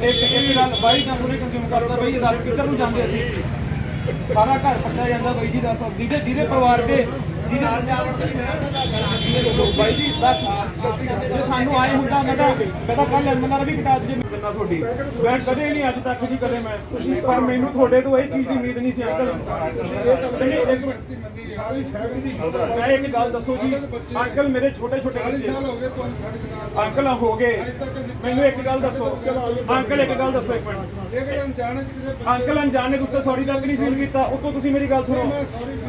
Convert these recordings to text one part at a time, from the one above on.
ਇੱਕ ਇੱਕ ਗੱਲ ਬਾਈ ਤਾਂ ਉਹਨੇ ਕੰਜ਼ਿਊਮ ਕਰਦਾ ਬਈ ਦੱਸ ਕਿੱਧਰ ਨੂੰ ਜਾਂਦੇ ਅਸੀਂ। ਸਾਰਾ ਘਰ ਪੱਟਿਆ ਜਾਂਦਾ ਬਾਈ ਜੀ ਦੱਸ। ਜਿਹਦੇ ਜਿਹਦੇ ਪਰਿਵਾਰ ਦੇ ਬਾਈ ਜੀ ਦੱਸ ਜੇ ਸਾਨੂੰ ਆਏ ਹੁੰਦਾ ਮੈਂ ਤਾਂ ਮੈਂ ਤਾਂ ਕੱਲ ਐਮਐਲਆਰ ਵੀ ਕਟਾ ਦਈਏ ਮਿਲਣਾ ਤੁਹਾਡੀ। ਮੈਂ ਕਦੇ ਨਹੀਂ ਅੱਜ ਤੱਕ ਜੀ ਕਦੇ ਮੈਂ। ਪਰ ਮੈਨੂੰ ਤੁਹਾਡੇ ਤੋਂ ਇਹ ਚੀਜ਼ ਦੀ ਉਮੀਦ ਨਹੀਂ ਸੀ ਅੰਕਲ। ਨਹੀਂ, ਇੱਕ ਮਿੰਟ। ਮੈਂ ਇੱਕ ਗੱਲ ਦੱਸੋ ਜੀ ਅੰਕਲ ਮੇਰੇ ਛੋਟੇ ਛੋਟੇ ਬੱਚੇ। ਅੰਕਲ ਹੋ ਗਏ। ਮੈਨੂੰ ਇੱਕ ਗੱਲ ਦੱਸੋ। ਅੰਕਲ ਇੱਕ ਗੱਲ ਦੱਸੋ ਇੱਕ ਮਿੰਟ। ਅੰਕਲ ਅਣਜਾਣੇ ਤੁਸੀਂ ਸੌਰੀ ਤੱਕ ਨਹੀਂ ਫੀਲ ਕੀਤਾ। ਉਤੋਂ ਤੁਸੀਂ ਮੇਰੀ ਗੱਲ ਸੁਣੋ।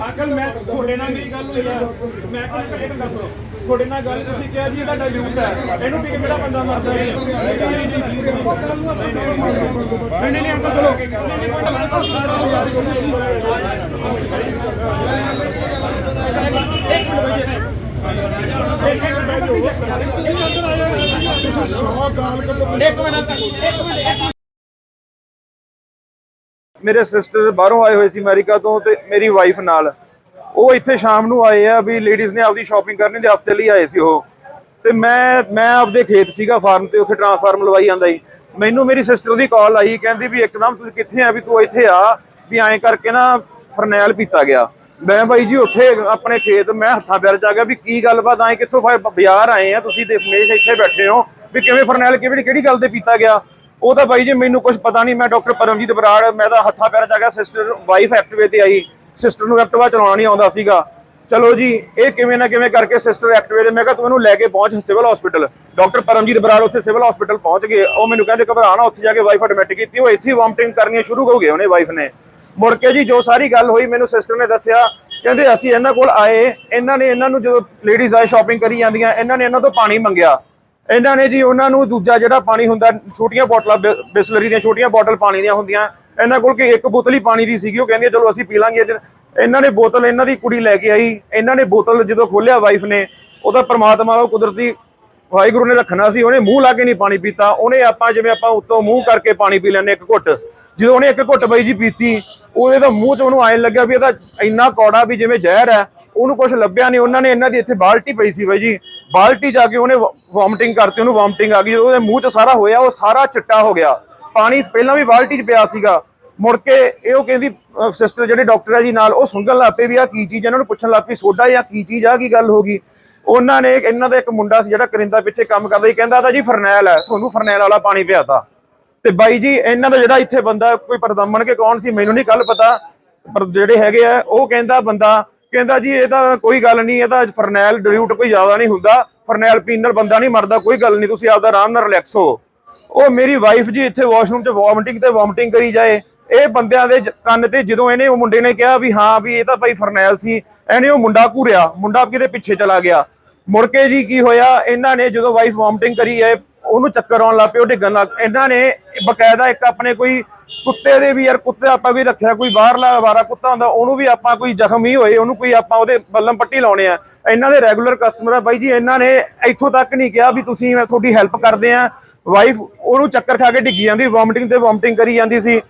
ਅੰਕਲ ਮੈਂ ਤੁਹਾਡੇ ਨਾਲ ਮੇਰੀ ਗੱਲ ਹੋਈ ਆ ਮੈਂ ਅੰਕਲ ਇੱਕ ਗੱਲ ਸੁਣੋ ਤੁਹਾਡੇ ਨਾਲ ਗੱਲ ਤੁਸੀਂ ਕਿਹਾ ਜੀ ਇਹਦਾ ਡਾਇਲੂਟ ਹੈ ਇਹਨੂੰ ਪੀ ਕੇ ਬੰਦਾ ਮਰਦਾ ਹੈ ਨਹੀਂ ਨਹੀਂ ਨਹੀਂ ਅੰਕਲ ਚਲੋ ਇੱਕ ਮਿੰਟ ਇੱਕ ਮਿੰਟ ਇੱਕ ਮਿੰਟ ਮੇਰੇ ਸਿਸਟਰ ਬਾਹਰੋਂ ਆਏ ਹੋਏ ਸੀ ਅਮਰੀਕਾ ਤੋਂ ਤੇ ਮੇਰੀ ਵਾਈਫ ਨਾਲ। ਉਹ ਇੱਥੇ ਸ਼ਾਮ ਨੂੰ ਆਏ ਆ ਵੀ ਲੇਡੀਜ਼ ਨੇ ਆਪਦੀ ਸ਼ਾਪਿੰਗ ਕਰਨੀ ਦੇ ਹਫ਼ਤੇ ਲਈ ਆਏ ਸੀ ਉਹ। ਤੇ ਮੈਂ ਮੈਂ ਆਪਦੇ ਖੇਤ ਸੀਗਾ ਫਾਰਮ ਤੇ, ਉੱਥੇ ਟ੍ਰਾਂਸਫਾਰਮ ਲਵਾਈ ਜਾਂਦਾ ਸੀ। ਮੈਨੂੰ ਮੇਰੀ ਸਿਸਟਰ ਦੀ ਕਾਲ ਆਈ, ਕਹਿੰਦੀ ਵੀ ਇੱਕਦਮ ਤੁਸੀਂ ਕਿੱਥੇ ਆ ਵੀ ਤੂੰ ਇੱਥੇ ਆ, ਵੀ ਐਂ ਕਰਕੇ ਨਾ ਫਰਨੈਲ ਪੀਤਾ ਗਿਆ। ਮੈਂ ਬਾਈ ਜੀ ਉੱਥੇ ਆਪਣੇ ਖੇਤ, ਮੈਂ ਹੱਥਾਂ ਪੈਰ ਚ ਆ ਗਿਆ ਵੀ ਕੀ ਗੱਲਬਾਤ ਆਏ ਕਿੱਥੋਂ ਫਾ- ਬਾਜ਼ਾਰ ਆਏ ਆ ਤੁਸੀਂ ਤੇ ਇੱਥੇ ਬੈਠੇ ਹੋ, ਵੀ ਕਿਵੇਂ ਫਰਨੈਲ ਕਿਹੜੀ ਕਿਹੜੀ ਗੱਲ ਤੇ ਪੀਤਾ ਗਿਆ? ਉਹ ਤਾਂ ਬਾਈ ਜੀ ਮੈਨੂੰ ਕੁਝ ਪਤਾ ਨਹੀਂ, ਮੈਂ ਡਾਕਟਰ ਪਰਮਜੀਤ ਬਰਾੜ, ਮੈਂ ਤਾਂ ਹੱਥਾਂ ਪੈਰ 'ਚ ਆ ਗਿਆ ਸਿਸਟਰ ਵਾਈਫ ਐਕਟਿਵੇ ਤੇ ਆਈ। ਸਿਸਟਰ ਨੂੰ ਐਕਟਿਵਾ ਚਲਾਉਣਾ ਨਹੀਂ ਆਉਂਦਾ ਸੀਗਾ। ਚਲੋ ਜੀ, ਇਹ ਕਿਵੇਂ ਨਾ ਕਿਵੇਂ ਕਰਕੇ ਸਿਸਟਰ ਐਕਟਿਵੇ ਤੇ ਮੈਂ ਕਿਹਾ ਤੂੰ ਇਹਨੂੰ ਲੈ ਕੇ ਪਹੁੰਚ civil hospital doctor Paramjit Brar ਉੱਥੇ ਸਿਵਲ ਹਸਪੀਟਲ ਪਹੁੰਚ ਗਏ। ਉਹ ਮੈਨੂੰ ਕਹਿੰਦੇ ਘਬਰਾ ਨਾ ਉੱਥੇ ਜਾ ਕੇ ਵਾਈਫ ਐਡਮਿਟ ਕੀਤੀ ਉਹ ਇੱਥੇ ਵਾਮਟਿੰਗ ਕਰਨੀਆਂ ਸ਼ੁਰੂ ਹੋ ਗਏ ਉਹਨੇ ਵਾਈਫ ਨੇ। ਮੁੜ ਕੇ ਜੀ ਜੋ ਸਾਰੀ ਗੱਲ ਹੋਈ, ਮੈਨੂੰ ਸਿਸਟਰ ਨੇ ਦੱਸਿਆ, ਕਹਿੰਦੇ ਅਸੀਂ ਇਹਨਾਂ ਕੋਲ ਆਏ, ਇਹਨਾਂ ਨੇ ਇਹਨਾਂ ਨੂੰ ਜਦੋਂ ਲੇਡੀਜ਼ ਆਏ ਸ਼ਾਪਿੰਗ ਕਰੀ ਜਾਂਦੀਆਂ, ਇਹਨਾਂ ਨੇ ਇਹਨਾਂ ਤੋਂ ਪਾਣੀ ਮੰਗਿਆ। ਇਹਨਾਂ ਨੇ ਜੀ ਉਹਨਾਂ ਨੂੰ ਦੂਜਾ ਜਿਹੜਾ ਪਾਣੀ ਹੁੰਦਾ, ਛੋਟੀਆਂ ਬੋਤਲਾਂ ਬਿਸਲਰੀ ਦੀਆਂ ਛੋਟੀਆਂ ਬੋਟਲ ਪਾਣੀ ਦੀਆਂ ਹੁੰਦੀਆਂ ਇਹਨਾਂ ਕੋਲ ਕਿ ਇੱਕ ਬੋਤਲ ਹੀ ਪਾਣੀ ਦੀ ਸੀਗੀ, ਉਹ ਕਹਿੰਦੀ ਚਲੋ ਅਸੀਂ ਪੀ ਲਾਂਗੇ ਇਹਨਾਂ ਨੇ ਬੋਤਲ, ਇਹਨਾਂ ਦੀ ਕੁੜੀ ਲੈ ਕੇ ਆਈ। ਇਹਨਾਂ ਨੇ ਬੋਤਲ ਜਦੋਂ ਖੋਲਿਆ ਵਾਈਫ ਨੇ, ਉਹਦਾ ਪ੍ਰਮਾਤਮਾ ਉਹ ਕੁਦਰਤੀ ਵਾਹਿਗੁਰੂ ਨੇ ਰੱਖਣਾ ਸੀ, ਉਹਨੇ ਮੂੰਹ ਲਾ ਕੇ ਨਹੀਂ ਪਾਣੀ ਪੀਤਾ। ਉਹਨੇ ਆਪਾਂ, ਜਿਵੇਂ ਆਪਾਂ ਉੱਤੋਂ ਮੂੰਹ ਕਰਕੇ ਪਾਣੀ ਪੀ ਲੈਂਦੇ ਇੱਕ ਘੁੱਟ। ਜਦੋਂ ਉਹਨੇ ਇੱਕ ਘੁੱਟ ਬਾਈ ਜੀ ਪੀਤੀ, ਉਹਦੇ ਤਾਂ ਮੂੰਹ 'ਚ ਉਹਨੂੰ ਆਏ ਲੱਗਿਆ ਵੀ ਇਹਦਾ ਇੰਨਾ ਕੌੜਾ ਵੀ ਜਿਵੇਂ ਜ਼ਹਿਰ ਹੈ, ਉਹਨੂੰ ਕੁਝ ਲੱਭਿਆ ਨਹੀਂ। ਉਹਨਾਂ ਨੇ ਇਹਨਾਂ ਦੀ ਇੱਥੇ ਬਾਲਟੀ ਪਈ ਸੀ ਬਾਈ ਜੀ। ਬਾਲਟੀ ਜਾ ਕੇ ਉਹਨੇ ਵੋਮਟਿੰਗ ਕਰਤੀ, ਉਹਨੂੰ ਵੋਮਟਿੰਗ ਆ ਗਈ। ਉਹਦੇ ਮੂੰਹ 'ਚ ਸਾਰਾ ਹੋਇਆ, ਉਹ ਸਾਰਾ ਚਿੱਟਾ ਹੋ ਗਿਆ। ਪਾਣੀ ਪਹਿਲਾਂ ਵੀ ਬਾਲਟੀ 'ਚ ਪਿਆ ਸੀਗਾ। ਮੁੜ ਕੇ ਇਹ ਉਹ ਕਹਿੰਦੀ ਸਿਸਟਰ ਜਿਹੜੇ ਡਾਕਟਰ ਹੈ ਜੀ ਨਾਲ, ਉਹ ਸੁੰਗਣ ਲੱਗ ਪਏ ਵੀ ਆ ਕੀ ਚੀਜ਼ ਇਹਨਾਂ ਨੂੰ ਪੁੱਛਣ ਲੱਗ ਪਈ, ਸੋਡਾ ਜਾਂ ਕੀ ਚੀਜ਼ ਆ ਕੀ ਗੱਲ ਹੋ ਗਈ। ਉਹਨਾਂ ਨੇ ਇਹਨਾਂ ਦਾ ਇੱਕ ਮੁੰਡਾ ਸੀ ਜਿਹੜਾ ਕਰਿੰਦਾ ਪਿੱਛੇ ਕੰਮ ਕਰਦਾ ਸੀ, ਕਹਿੰਦਾ ਤਾਂ ਜੀ ਫਰਨੈਲ ਹੈ ਤੁਹਾਨੂੰ ਫਰਨੈਲ ਵਾਲਾ ਪਾਣੀ ਪਿਆਤਾ। ਤੇ ਬਾਈ ਜੀ, ਇਹਨਾਂ ਦਾ ਜਿਹੜਾ ਇੱਥੇ ਬੰਦਾ, ਕੋਈ ਪਰਦਮਣ ਕੇ ਕੌਣ ਸੀ, ਮੈਨੂੰ ਨਹੀਂ ਕੱਲ ਪਤਾ, ਪਰ ਜਿਹੜੇ ਹੈਗੇ ਆ, ਉਹ ਕਹਿੰਦਾ ਬੰਦਾ, ਕਹਿੰਦਾ ਜੀ, ਇਹ ਤਾਂ ਕੋਈ ਗੱਲ ਨਹੀਂ, ਇਹ ਤਾਂ ਫਰਨੈਲ ਡਿਲੂਟ ਕੋਈ ਜ਼ਿਆਦਾ ਨਹੀਂ ਹੁੰਦਾ, ਫਰਨੈਲ ਪੀਣ ਨਾਲ ਬੰਦਾ ਨਹੀਂ ਮਰਦਾ, ਕੋਈ ਗੱਲ ਨਹੀਂ, ਤੁਸੀਂ ਆਪਦਾ ਆਰਾਮ ਨਾਲ ਰਿਲੈਕਸ ਹੋ। ਉਹ ਮੇਰੀ ਵਾਈਫ ਜੀ ਇੱਥੇ ਵਾਸ਼ਰੂਮ 'ਚ ਵੋਮਟਿੰਗ ਤੇ ਵੋਮਟਿੰਗ ਕਰੀ ਜਾਏ। ਇਹ ਬੰਦਿਆਂ ਦੇ ਕੰਨ ਤੇ ਜਦੋਂ ਇਹਨੇ ਉਹ ਮੁੰਡੇ ਨੇ ਕਿਹਾ ਵੀ ਹਾਂ ਵੀ ਇਹ ਤਾਂ ਭਾਈ ਫਰਨੈਲ ਸੀ, ਇਹਨੇ ਉਹ ਮੁੰਡਾ ਘੂਰਿਆ, ਮੁੰਡਾ ਕਿਤੇ ਪਿੱਛੇ ਚਲਾ ਗਿਆ। ਮੁੜ ਕੇ ਜੀ ਕੀ ਹੋਇਆ, ਇਹਨਾਂ ਨੇ ਜਦੋਂ ਵਾਈਫ ਵੋਮਟਿੰਗ ਕਰੀ ਹੈ ਉਹਨੂੰ ਚੱਕਰ ਆਉਣ ਲੱਗ ਪਏ ਉਹ ਡਿੱਗਣ ਲੱਗ ਇਹਨਾਂ ਨੇ ਬਕਾਇਦਾ ਇੱਕ ਆਪਣੇ ਕੋਈ ਕੁੱਤੇ ਦੇ ਵੀ ਯਾਰ, ਕੁੱਤੇ ਆਪਾਂ ਕੋਈ ਰੱਖਿਆ, ਕੋਈ ਬਾਹਰਲਾ ਆਵਾਰਾ ਕੁੱਤਾ ਹੁੰਦਾ, ਉਹਨੂੰ ਵੀ ਆਪਾਂ ਕੋਈ ਜ਼ਖਮ ਹੀ ਹੋਏ, ਉਹਨੂੰ ਕੋਈ ਆਪਾਂ ਉਹਦੇ ਬੱਲਮ ਪੱਟੀ ਲਾਉਣੇ ਆ। ਇਹਨਾਂ ਦੇ ਰੈਗੂਲਰ ਕਸਟਮਰ ਆ ਬਾਈ ਜੀ, ਇਹਨਾਂ ਨੇ ਇੱਥੋਂ ਤੱਕ ਨਹੀਂ ਕਿਹਾ ਵੀ ਤੁਸੀਂ, ਮੈਂ ਤੁਹਾਡੀ ਹੈਲਪ ਕਰਦੇ ਆ। ਵਾਈਫ ਉਹਨੂੰ ਚੱਕਰ ਖਾ ਕੇ ਡਿੱਗੀ ਜਾਂਦੀ ਵੋਮਟਿੰਗ ਤੇ ਵੋਮਟਿੰਗ ਕਰੀ ਜਾਂਦੀ ਸੀ।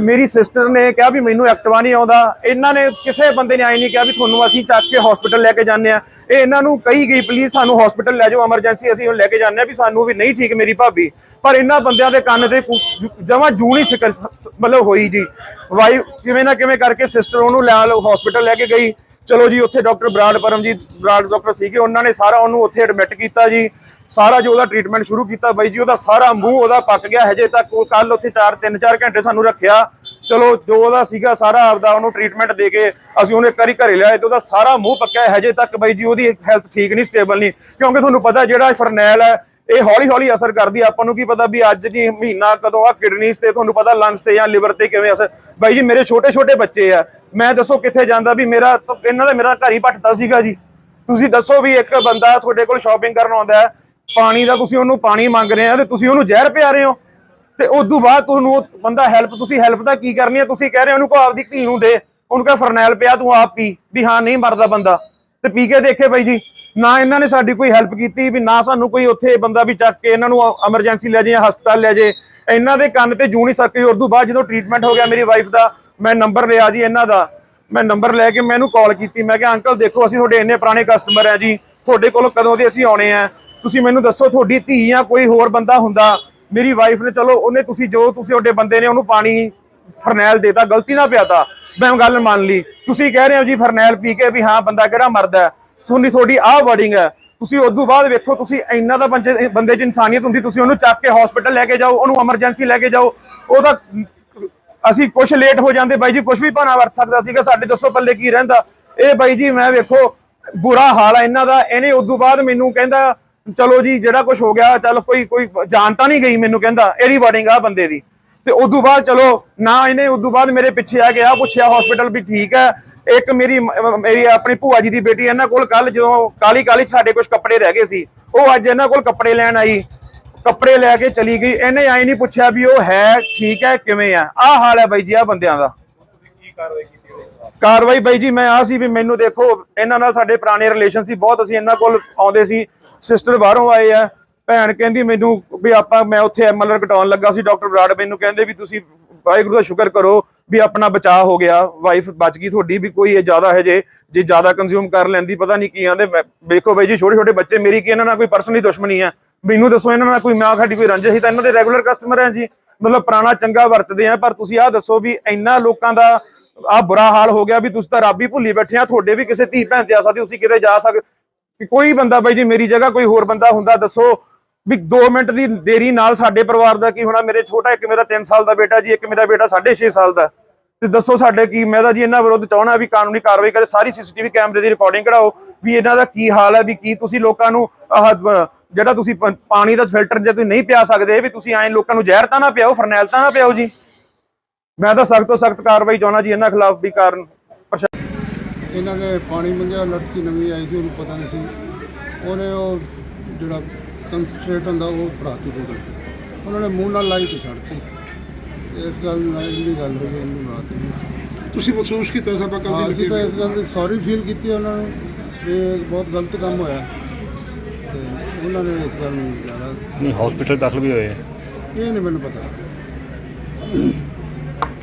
ਮੇਰੀ ਸਿਸਟਰ ਨੇ ਕਿਹਾ ਵੀ ਮੈਨੂੰ ਐਕਟਿਵਾ ਨਹੀਂ ਆਉਂਦਾ। ਇਹਨਾਂ ਨੇ ਕਿਸੇ ਬੰਦੇ ਨੇ ਆਈ ਨਹੀਂ ਕਿਹਾ ਵੀ ਤੁਹਾਨੂੰ ਅਸੀਂ ਚੱਕ ਕੇ ਹਸਪੀਟਲ ਲੈ ਕੇ ਜਾਂਦੇ ਆ। ਇਹ ਇਹਨਾਂ ਨੂੰ ਕਹੀ ਗਈ ਪਲੀਜ਼ ਸਾਨੂੰ ਹਸਪੀਟਲ ਲੈ ਜਾਓ ਐਮਰਜੈਂਸੀ ਅਸੀਂ ਹੁਣ ਲੈ ਕੇ ਜਾਂਦੇ ਆ ਵੀ ਸਾਨੂੰ ਵੀ ਨਹੀਂ ਠੀਕ ਮੇਰੀ ਭਾਬੀ। ਪਰ ਇਹਨਾਂ ਬੰਦਿਆਂ ਦੇ ਕੰਨ ਤੇ ਜਮਾ ਜੂੰ ਨਹੀਂ ਸਿਕਲ ਮਤਲਬ ਹੋਈ ਜੀ। ਵਾਈ ਕਿਵੇਂ ਨਾ ਕਿਵੇਂ ਕਰਕੇ ਸਿਸਟਰ ਉਹਨੂੰ ਲੈ ਲਓ ਹਸਪੀਟਲ ਲੈ ਕੇ ਗਈ। ਚਲੋ ਜੀ, ਉੱਥੇ ਡਾਕਟਰ ਬਰਾੜ ਪਰਮਜੀਤ, ਬਰਾੜ ਡਾਕਟਰ ਸੀਗੇ, ਉਹਨਾਂ ਨੇ ਸਾਰਾ ਉਹਨੂੰ ਉੱਥੇ ਐਡਮਿਟ ਕੀਤਾ ਜੀ। ਸਾਰਾ ਜੋ ਉਹਦਾ ਟ੍ਰੀਟਮੈਂਟ ਸ਼ੁਰੂ ਕੀਤਾ ਬਾਈ ਜੀ, ਉਹਦਾ ਸਾਰਾ ਮੂੰਹ ਉਹਦਾ ਪੱਕ ਗਿਆ, ਹਜੇ ਤੱਕ ਉਹ ਕੱਲ ਉੱਥੇ 4 3-4 ਘੰਟੇ ਸਾਨੂੰ ਰੱਖਿਆ। ਚਲੋ ਜੋ ਉਹਦਾ ਸੀਗਾ ਸਾਰਾ ਆਪਦਾ ਉਹਨੂੰ ਟ੍ਰੀਟਮੈਂਟ ਦੇ ਕੇ ਅਸੀਂ ਉਹਨੂੰ ਇੱਕ ਵਾਰੀ ਘਰੇ ਲਿਆਏ ਤੇ ਉਹਦਾ ਸਾਰਾ ਮੂੰਹ ਪੱਕਿਆ ਹਜੇ ਤੱਕ ਬਾਈ ਜੀ ਉਹਦੀ ਹੈਲਥ ਠੀਕ ਨਹੀਂ ਸਟੇਬਲ ਨਹੀਂ। ਕਿਉਂਕਿ ਤੁਹਾਨੂੰ ਪਤਾ ਜਿਹੜਾ ਫਰਨੈਲ ਹੈ, ਇਹ ਹੌਲੀ ਹੌਲੀ ਅਸਰ ਕਰਦੀ ਆਪਾਂ ਨੂੰ ਕੀ ਪਤਾ ਵੀ ਅੱਜ ਨਹੀਂ, ਮਹੀਨਾ ਕਦੋਂ ਆ ਕਿਡਨੀਸ ਤੇ ਤੁਹਾਨੂੰ ਪਤਾ ਲੰਗਸ ਤੇ ਜਾਂ ਲਿਵਰ ਤੇ ਕਿਵੇਂ ਅਸਰ। ਬਾਈ ਜੀ, ਮੇਰੇ ਛੋਟੇ ਛੋਟੇ ਬੱਚੇ ਆ। ਮੈਂ ਦੱਸੋ ਕਿੱਥੇ ਜਾਂਦਾ ਵੀ ਮੇਰਾ, ਇਹਨਾਂ ਦਾ ਮੇਰਾ ਘਰ ਹੀ ਭੱਟਦਾ ਸੀਗਾ ਜੀ। ਤੁਸੀਂ ਦੱਸੋ ਵੀ ਇੱਕ ਬੰਦਾ ਤੁਹਾਡੇ ਕੋਲ ਸ਼ਾਪਿੰਗ ਕਰਨ ਆਉਂਦਾ ਹੈ, ਪਾਣੀ ਦਾ ਤੁਸੀਂ ਉਹਨੂੰ ਪਾਣੀ ਮੰਗ ਰਹੇ ਆ ਤੇ ਤੁਸੀਂ ਉਹਨੂੰ ਜ਼ਹਿਰ ਪਿਆ ਰਹੇ ਹੋ। ਤੇ ਉਦੋਂ ਬਾਅਦ ਤੁਹਾਨੂੰ ਉਹ ਬੰਦਾ ਹੈਲਪ ਤੁਸੀਂ ਹੈਲਪ ਦਾ ਕੀ ਕਰਨੀ ਹੈ ਤੁਸੀਂ ਕਹਿ ਰਹੇ ਹੋ ਉਹਨੂੰ ਕੋ ਆਪਦੀ ਧੀ ਨੂੰ ਦੇ। ਉਹਨੂੰ ਕਹ ਫਰਨੈਲ ਪਿਆ, ਤੂੰ ਆਪ ਪੀ। ਵੀ ਹਾਂ, ਨਹੀਂ ਮਰਦਾ ਬੰਦਾ। ਤੇ ਪੀ ਕੇ ਦੇਖੇ ਬਾਈ ਜੀ, ਨਾ ਇਹਨਾਂ ਨੇ ਸਾਡੀ ਕੋਈ ਹੈਲਪ ਕੀਤੀ, ਵੀ ਨਾ ਸਾਨੂੰ ਕੋਈ ਉੱਥੇ ਬੰਦਾ ਵੀ ਚੱਕ ਕੇ ਇਹਨਾਂ ਨੂੰ ਐਮਰਜੈਂਸੀ ਲੈ ਜਾਏ ਹਸਪਤਾਲ ਲੈ ਜਾਏ। ਇਹਨਾਂ ਦੇ ਕੰਨ ਤੇ ਜੂ ਨਹੀਂ ਸਕੀ ਉਦੋਂ ਬਾਅਦ ਜਦੋਂ ਟ੍ਰੀਟਮੈਂਟ ਹੋ ਗਿਆ ਮੇਰੀ ਵਾਈਫ ਦਾ, ਮੈਂ ਨੰਬਰ ਲਿਆ ਜੀ ਇਹਨਾਂ ਦਾ। ਮੈਂ ਨੰਬਰ ਲੈ ਕੇ ਮੈਨੂੰ ਕਾਲ ਕੀਤੀ, ਮੈਂ ਕਿਹਾ ਅੰਕਲ ਦੇਖੋ, ਅਸੀਂ ਤੁਹਾਡੇ ਇੰਨੇ ਪੁਰਾਣੇ ਕਸਟਮਰ ਆ ਜੀ। ਤੁਹਾਡੇ ਕੋਲ ਕਦੋਂ ਦੇ ਅਸੀਂ ਆਉਣੇ ਆ? ਤੁਸੀਂ ਮੈਨੂੰ ਦੱਸੋ, ਤੁਹਾਡੀ ਧੀ ਜਾਂ ਕੋਈ ਹੋਰ ਬੰਦਾ ਹੁੰਦਾ ਮੇਰੀ ਵਾਈਫ ਨੇ, ਚਲੋ, ਉਹਨੇ ਤੁਸੀਂ ਜੋ ਤੁਸੀਂ ਉਹਦੇ ਬੰਦੇ ਨੇ, ਉਹਨੂੰ ਪਾਣੀ ਫਰਨੈਲ ਦੇਤਾ, ਗਲਤੀ ਨਾਲ ਪਿਆਤਾ। ਮੈਂ ਗੱਲ ਮੰਨ ਲਈ। ਤੁਸੀਂ ਕਹਿ ਰਹੇ ਹੋ ਜੀ ਫਰਨੈਲ ਪੀ ਕੇ ਵੀ ਹਾਂ, ਬੰਦਾ ਕਿਹੜਾ ਮਰਦਾ ਤੁਹਾਨੂੰ ਤੁਹਾਡੀ ਆਹ ਵਰਡਿੰਗ ਹੈ। ਤੁਸੀਂ ਉਸ ਤੋਂ ਬਾਅਦ ਵੇਖੋ, ਤੁਸੀਂ ਇੰਨਾ ਦਾ ਬੰਦੇ 'ਚ ਇਨਸਾਨੀਅਤ ਹੁੰਦੀ, ਤੁਸੀਂ ਉਹਨੂੰ ਚੱਕ ਕੇ ਹਸਪੀਟਲ ਲੈ ਕੇ ਜਾਓ, ਉਹਨੂੰ ਐਮਰਜੈਂਸੀ ਲੈ ਕੇ ਜਾਓ। ਉਹਦਾ ਅਸੀਂ ਕੁਝ ਲੇਟ ਹੋ ਜਾਂਦੇ, ਬਾਈ ਜੀ ਕੁਝ ਵੀ ਭਾਣਾ ਵਰਤ ਸਕਦਾ ਸੀਗਾ, ਸਾਡੇ ਦੱਸੋ ਪੱਲੇ ਕੀ ਰਹਿੰਦਾ। ਇਹ ਬਾਈ ਜੀ, ਮੈਂ ਵੇਖੋ, ਬੁਰਾ ਹਾਲ ਆ ਇਹਨਾਂ ਦਾ। ਇਹਨੇ ਉਦੋਂ ਬਾਅਦ ਮੈਨੂੰ ਕਹਿੰਦਾ ਚਲੋ ਜੀ, ਜਿਹੜਾ ਕੁਝ ਹੋ ਗਿਆ, ਚੱਲ ਕੋਈ ਕੋਈ ਜਾਨ ਤਾਂ ਨਹੀਂ ਗਈ ਮੈਨੂੰ ਕਹਿੰਦਾ, ਇਹਦੀ ਵਾਰਡਿੰਗ ਆ ਬੰਦੇ ਦੀ। ਤੇ ਉਦੋਂ ਬਾਅਦ ਚਲੋ, ਨਾ ਇਹਨੇ ਉਦੋਂ ਬਾਅਦ ਮੇਰੇ ਪਿੱਛੇ ਆ ਗਿਆ ਪੁੱਛਿਆ ਹਸਪੀਟਲ ਵੀ ਠੀਕ ਹੈ। ਇੱਕ ਮੇਰੀ ਮੇਰੀ ਆਪਣੀ ਭੂਆ ਜੀ ਦੀ ਬੇਟੀ, ਇਹਨਾਂ ਕੋਲ ਕੱਲ ਜਦੋਂ ਕਾਲੀ ਕਾਲੀ ਸਾਡੇ ਕੁਝ ਕੱਪੜੇ ਰਹਿ ਗਏ ਸੀ, ਉਹ ਅੱਜ ਇਹਨਾਂ ਕੋਲ ਕੱਪੜੇ ਲੈਣ ਆਈ। ਕੱਪੜੇ ਲੈ ਕੇ ਚਲੀ ਗਈ। ਇਹਨੇ ਆਈ ਨਹੀਂ ਪੁੱਛਿਆ ਵੀ ਉਹ ਹੈ, ਠੀਕ ਹੈ, ਕਿਵੇਂ ਆ? ਆਹ ਹਾਲ ਹੈ ਬਾਈ ਜੀ ਆ ਬੰਦਿਆਂ ਦਾ। ਕਾਰਵਾਈ ਕਾਰਵਾਈ ਬਾਈ ਜੀ, ਮੈਂ ਆ ਸੀ ਵੀ ਮੈਨੂੰ ਦੇਖੋ, ਇਹਨਾਂ ਨਾਲ ਸਾਡੇ ਪੁਰਾਣੇ ਰਿਲੇਸ਼ਨ ਸੀ, ਬਹੁਤ ਅਸੀਂ ਇਹਨਾਂ ਕੋਲ ਆਉਂਦੇ ਸੀ ਸਿਸਟਰ ਬਾਹਰੋਂ ਆਏ ਆ। ਭੈਣ ਕਹਿੰਦੀ ਮੈਨੂੰ ਵੀ ਆਪਾਂ, ਮੈਂ ਉੱਥੇ ਐਮਐਲਆਰ ਕਟਾਉਣ ਲੱਗਾ ਸੀ ਡਾਕਟਰ ਬਰਾੜ ਮੈਨੂੰ ਕਹਿੰਦੇ ਵੀ ਤੁਸੀਂ ਵਾਹਿਗੁਰੂ ਦਾ ਸ਼ੁਕਰ ਕਰੋ ਵੀ ਆਪਣਾ ਬਚਾਅ ਹੋ ਗਿਆ ਵਾਈਫ ਬਚ ਗਈ ਤੁਹਾਡੀ ਵੀ ਕੋਈ ਇਹ ਜ਼ਿਆਦਾ ਹੈ ਜੇ ਜੇ ਜ਼ਿਆਦਾ ਕੰਜ਼ਿਊਮ ਕਰ ਲੈਂਦੀ, ਪਤਾ ਨਹੀਂ ਕੀ ਆਂਦੇ ਵੇਖੋ ਬਾਈ ਜੀ ਛੋਟੇ ਛੋਟੇ ਬੱਚੇ, ਮੇਰੀ ਕੀ ਇਹਨਾਂ ਨਾਲ ਕੋਈ ਪਰਸਨਲੀ ਦੁਸ਼ਮਣੀ ਹੈ ਮੈਨੂੰ ਦੱਸੋ ਇਹਨਾਂ ਨਾਲ ਕੋਈ, ਮੈਂ ਸਾਡੀ ਕੋਈ ਰੰਜਿਸ਼ ਸੀ ਤਾਂ ਇਹਨਾਂ ਦੇ ਰੈਗੂਲਰ ਕਸਟਮਰ ਹੈ ਜੀ। ਮਤਲਬ ਪੁਰਾਣਾ ਚੰਗਾ ਵਰਤਦੇ ਆ, ਪਰ ਤੁਸੀਂ ਆਹ ਦੱਸੋ ਵੀ ਇੰਨਾ ਲੋਕਾਂ ਦਾ ਆ ਬੁਰਾ ਹਾਲ ਹੋ ਗਿਆ ਵੀ ਤੁਸੀਂ ਤਾਂ ਰੱਬ ਹੀ ਭੁੱਲੀ ਬੈਠੇ ਆ, ਤੁਹਾਡੇ ਵੀ ਕਿਸੇ ਧੀ ਭੈਣ ਤੇ ਆ ਸਕਦੀ ਤੁਸੀਂ ਕਿਤੇ ਜਾ ਸਕਦੇ ਕੋਈ ਬੰਦਾ ਬਾਈ ਜੀ ਮੇਰੀ ਜਗ੍ਹਾ ਕੋਈ ਹੋਰ ਬੰਦਾ ਹੁੰਦਾ, ਦੱਸੋ ਵੀ 2 ਮਿੰਟ ਦੀ ਦੇਰੀ ਨਾਲ ਸਾਡੇ ਪਰਿਵਾਰ ਦਾ ਕੀ ਹੋਣਾ, ਮੇਰੇ ਛੋਟਾ ਇੱਕ ਮੇਰਾ 3 ਸਾਲ ਦਾ ਬੇਟਾ ਜੀ, ਇੱਕ ਮੇਰਾ ਬੇਟਾ 6.5 ਸਾਲ ਦਾ। ਤੇ ਦੱਸੋ ਸਾਡੇ ਕੀ, ਮੈਂ ਤਾਂ ਜੀ ਇਹਨਾਂ ਵਿਰੁੱਧ ਚਾਹਣਾ ਵੀ ਕਾਨੂੰਨੀ ਕਾਰਵਾਈ ਕਰੇ, ਸਾਰੀ ਸੀਸੀਟੀਵੀ ਕੈਮਰੇ ਦੀ ਰਿਕਾਰਡਿੰਗ ਕਢਾਓ, ਵੀ ਇਹਨਾਂ ਦਾ ਕੀ ਹਾਲ ਹੈ, ਵੀ ਕੀ ਤੁਸੀਂ ਲੋਕਾਂ ਨੂੰ ਜਿਹੜਾ ਤੁਸੀਂ ਪਾਣੀ ਦਾ ਫਿਲਟਰ ਜੇ ਤੁਸੀਂ ਨਹੀਂ ਪਿਆ ਸਕਦੇ, ਵੀ ਤੁਸੀਂ ਐਂ ਲੋਕਾਂ ਨੂੰ ਜ਼ਹਿਰ ਤਾਂ ਨਾ ਪਿਆਓ, ਫਰਨੈਲ ਤਾਂ ਨਾ ਪਿਆਓ ਜੀ। ਮੈਂ ਤਾਂ ਸਖਤ ਤੋਂ ਸਖਤ ਕਾਰਵਾਈ ਚਾਹਣਾ ਜੀ ਇਹਨਾਂ ਖਿਲਾਫ ਵੀ ਕਾਰਨ ਇਹਨਾਂ ਨੇ ਪਾਣੀ ਮੰਗਿਆ ਲੜਕੀ ਨਵੀਂ ਆਈ ਸੀ ਉਹਨੂੰ ਪਤਾ ਨਹੀਂ ਸੀ। ਉਹਨੇ ਉਹ ਜਿਹੜਾ ਕੰਸਟਰੇਟ ਹੁੰਦਾ ਉਹ ਫੜਾਤੀ ਬੋਤਲ ਉਹਨਾਂ ਨੇ ਮੂੰਹ ਨਾਲ ਲਾਈ ਤੇ ਛੱਡਤੀ। ਇਸ ਗੱਲ ਨਾਲ ਜਿਹੜੀ ਗੱਲ ਹੋਈ ਇਹਨੂੰ ਰਾਤ ਨੂੰ ਤੁਸੀਂ ਮਹਿਸੂਸ ਕੀਤਾ ਸਭਾ ਕੱਲ ਦੀ ਅਸੀਂ ਤਾਂ ਇਸ ਗੱਲ ਦੀ ਸੌਰੀ ਫੀਲ ਕੀਤੀ ਉਹਨਾਂ ਨੂੰ ਵੀ ਇਹ ਬਹੁਤ ਗਲਤ ਕੰਮ ਹੋਇਆ। ਤੇ ਉਹਨਾਂ ਨੇ ਇਸ ਗੱਲ ਨੂੰ ਜ਼ਿਆਦਾ ਨਹੀਂ ਹਸਪੀਟਲ ਦਾਖਲ ਵੀ ਹੋਏ ਇਹ ਨਹੀਂ ਮੈਨੂੰ ਪਤਾ।